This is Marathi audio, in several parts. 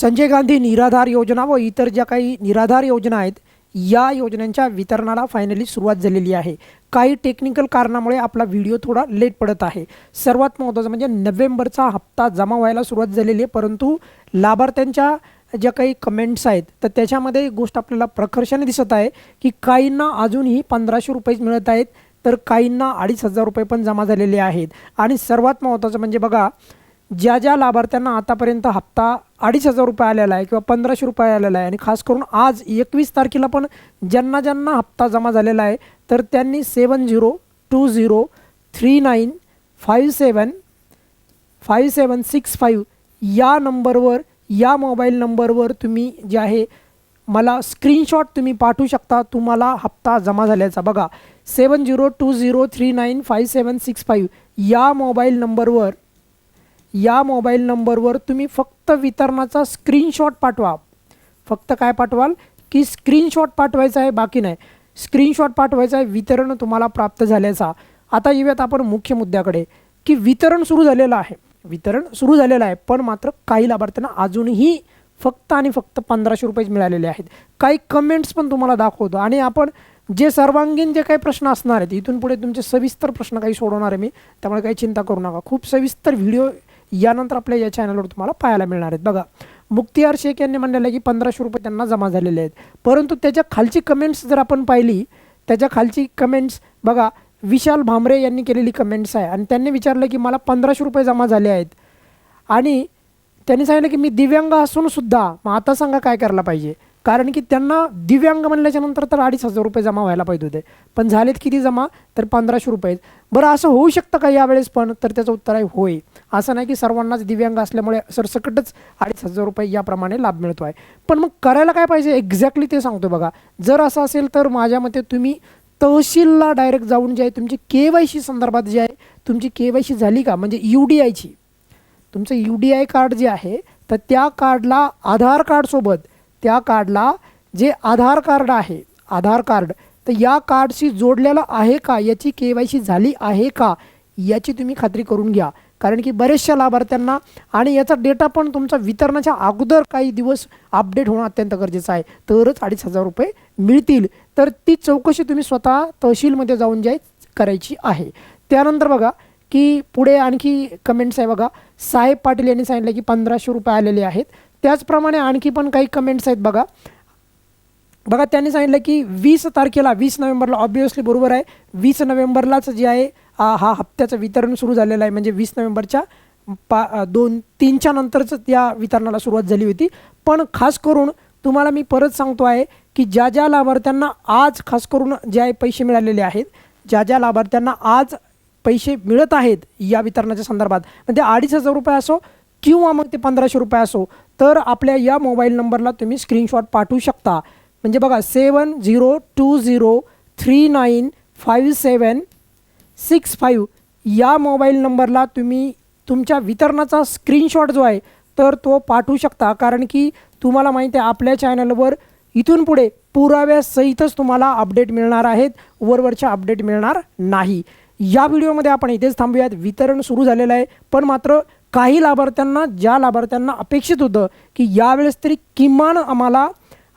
संजय गांधी निराधार योजना व इतर ज्या काही निराधार योजना आहेत या योजनांच्या वितरणाला फायनली सुरुवात झालेली आहे. काही टेक्निकल कारणामुळे आपला व्हिडिओ थोडा लेट पडत आहे. सर्वात महत्त्वाचं म्हणजे नोव्हेंबरचा हप्ता जमा व्हायला सुरुवात झालेली आहे परंतु लाभार्थ्यांच्या ज्या काही कमेंट्स आहेत तर त्याच्यामध्ये एक गोष्ट आपल्याला प्रकर्षाने दिसत आहे की काहींना अजूनही पंधराशे रुपयेच मिळत आहेत तर काहींना अडीच हजार रुपये पण जमा झालेले आहेत. आणि सर्वात महत्त्वाचं म्हणजे बघा ज्या ज्या लाभार्थ्यांना आतापर्यंत हप्ता अडीच हजार रुपये आलेला आहे किंवा पंधराशे रुपये आलेला आहे आणि खास करून आज एकवीस तारखेला पण ज्यांना ज्यांना हप्ता जमा झालेला आहे तर त्यांनी seven zero two zero three nine five seven five seven six five या नंबरवर या मोबाईल नंबरवर तुम्ही जे आहे मला स्क्रीनशॉट तुम्ही पाठवू शकता तुम्हाला हप्ता जमा झाल्याचा. बघा seven zero two zero three nine five seven six five या मोबाईल नंबरवर या मोबाईल नंबरवर तुम्ही फक्त वितरणाचा स्क्रीनशॉट पाठवा. फक्त काय पाठवाल? की स्क्रीनशॉट पाठवायचा आहे बाकी नाही. स्क्रीनशॉट पाठवायचा आहे वितरण तुम्हाला प्राप्त झाल्याचा. आता येऊयात आपण मुख्य मुद्द्याकडे की वितरण सुरू झालेलं आहे. वितरण सुरू झालेलं आहे पण मात्र काही लाभार्थ्यांना अजूनही फक्त आणि फक्त पंधराशे रुपयेच मिळालेले आहेत. काही कमेंट्स पण तुम्हाला दाखवतो. आणि आपण जे सर्वांगीण जे काही प्रश्न असणार आहेत इथून पुढे तुमचे सविस्तर प्रश्न काही सोडवणार आहे मी त्यामुळे काही चिंता करू नका. खूप सविस्तर व्हिडिओ यानंतर आपल्या या चॅनलवर तुम्हाला पाहायला मिळणार आहेत. बघा मुक्तियार शेख यांनी म्हणलेलं आहे की पंधराशे रुपये त्यांना जमा झालेले आहेत. परंतु त्याच्या खालची कमेंट्स जर आपण पाहिली त्याच्या खालची कमेंट्स बघा विशाल भामरे यांनी केलेली कमेंट्स आहे. आणि त्यांनी विचारलं की मला पंधराशे रुपये जमा झाले आहेत. आणि त्यांनी सांगितलं की मी दिव्यांग असूनसुद्धा मग आता सांगा काय करायला पाहिजे? कारण की त्यांना दिव्यांग म्हणल्याच्या नंतर तर अडीच हजार रुपये जमा व्हायला पाहिजे होते. पण झालेत किती जमा? तर पंधराशे रुपये बरं असं होऊ शकतं का यावेळेस पण? तर त्याचं उत्तर आहे होय. असं नाही की सर्वांनाच दिव्यांग असल्यामुळे सरसकटच अडीच हजार रुपये याप्रमाणे लाभ मिळतो आहे. पण मग करायला काय पाहिजे? एक्झॅक्टली ते सांगतो बघा. जर असं असेल तर माझ्या मते तुम्ही तहसीलला डायरेक्ट जाऊन जे आहे तुमची के वाय सी संदर्भात जे आहे तुमची के वाय सी झाली का? म्हणजे यू डी आयची तुमचं यू डी आय कार्ड जे आहे तर त्या कार्डला आधार कार्डसोबत त्या कार्डला जे आधार कार्ड आहे आधार कार्ड तर या कार्डशी जोडलेलं आहे का? याची के वाय सी झाली आहे का? याची तुम्ही खात्री करून घ्या. कारण की बरेचशा लाभार्थ्यांना आणि याचा डेटा पण तुमचा वितरणाच्या अगोदर काही दिवस अपडेट होणं अत्यंत गरजेचं आहे. तरच अडीच हजार रुपये मिळतील. तर ती चौकशी तुम्ही स्वतः तहसीलमध्ये जाऊन जाय करायची आहे. त्यानंतर बघा की पुढे आणखी कमेंट्स आहे बघा. साहेब पाटील यांनी सांगितलं की पंधराशे रुपये आलेले आहेत. त्याचप्रमाणे आणखी पण काही कमेंट्स आहेत बघा. बघा त्यांनी सांगितलं की वीस तारखेला वीस नोव्हेंबरला ऑब्वियसली बरोबर आहे वीस नोव्हेंबरलाच जे आहे हा हप्त्याचं वितरण सुरू झालेलं आहे. म्हणजे वीस नोव्हेंबरच्या पा दोन तीनच्या नंतरच या वितरणाला सुरुवात झाली होती. पण खास करून तुम्हाला मी परत सांगतो आहे की ज्या ज्या लाभार्थ्यांना आज खास करून जे आहे पैसे मिळालेले आहेत ज्या ज्या लाभार्थ्यांना आज पैसे मिळत आहेत या वितरणाच्या संदर्भात म्हणजे अडीच हजार रुपये असो किंवा मग ते पंधराशे रुपये असो तर आपल्या या मोबाईल नंबरला तुम्ही स्क्रीनशॉट पाठवू शकता. म्हणजे बघा seven zero two zero three nine five seven six five या मोबाईल नंबरला तुम्ही तुमच्या वितरणाचा स्क्रीनशॉट जो आहे तर तो पाठवू शकता. कारण की तुम्हाला माहिती आहे आपल्या चॅनलवर इथून पुढे पुराव्यासहितच तुम्हाला अपडेट मिळणार आहेत. वरवरच्या अपडेट मिळणार नाही. या व्हिडिओमध्ये आपण इथेच थांबूयात. वितरण सुरू झालेलं आहे. पण मात्र काही लाभार्थ्यांना ज्या लाभार्थ्यांना अपेक्षित होतं की यावेळेस तरी किमान आम्हाला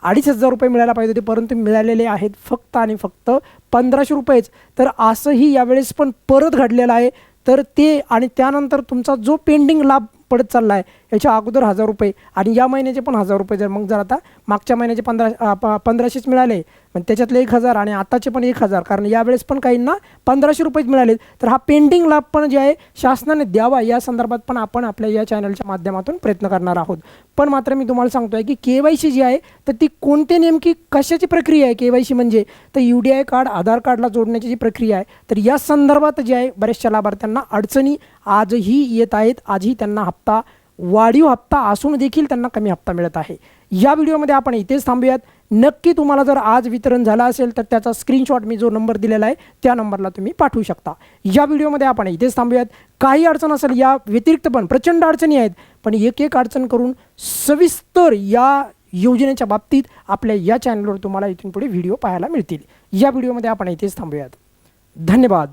अडीच हजार रुपये मिळायला पाहिजे होते परंतु मिळालेले आहेत फक्त आणि फक्त पंधराशे रुपयेच. तर असंही यावेळेस पण परत घडलेलं आहे. तर ते आणि त्यानंतर तुमचा जो पेंडिंग लाभ पडत चालला आहे याच्या अगोदर हजार रुपये आणि या महिन्याचे पण हजार रुपये जर मग जर आता मागच्या महिन्याचे पंधरा प- पंधराशेच मिळाले पण त्याच्यातले एक हजार आणि आताचे पण एक हजार. कारण यावेळेस पण काहींना पंधराशे रुपयेच मिळाले तर हा पेंडिंग लाभ पण जे आहे शासनाने द्यावा. या संदर्भात पण आपण आपल्या या चॅनलच्या माध्यमातून प्रयत्न करणार आहोत. पण मात्र मी तुम्हाला सांगतो आहे की के वाय सी जी आहे तर ती कोणती नेमकी कशाची प्रक्रिया आहे के वाय सी म्हणजे? तर U D I card Aadhaar कार्डला जोडण्याची जी प्रक्रिया आहे तर या संदर्भात जे आहे बऱ्याचशा लाभार्थ्यांना अडचणी आजही येत आहेत. आजही त्यांना हप्ता वाढीव हप्ता असून देखील त्यांना कमी हप्ता मिळत आहे. या व्हिडिओमध्ये आपण इथेच थांबूयात. नक्की तुम्हाला जर आज वितरण झालं असेल तर त्याचा स्क्रीनशॉट मी जो नंबर दिलेला आहे त्या नंबरला तुम्ही पाठवू शकता. या व्हिडिओमध्ये आपण इथेच थांबूयात. काही अडचण असेल या व्यतिरिक्त पण प्रचंड अडचणी आहेत पण एक एक अडचण करून सविस्तर या योजनेच्या बाबतीत आपल्या या चॅनलवर तुम्हाला इथून पुढे व्हिडिओ पाहायला मिळतील. या व्हिडिओमध्ये आपण इथेच थांबूयात. धन्यवाद.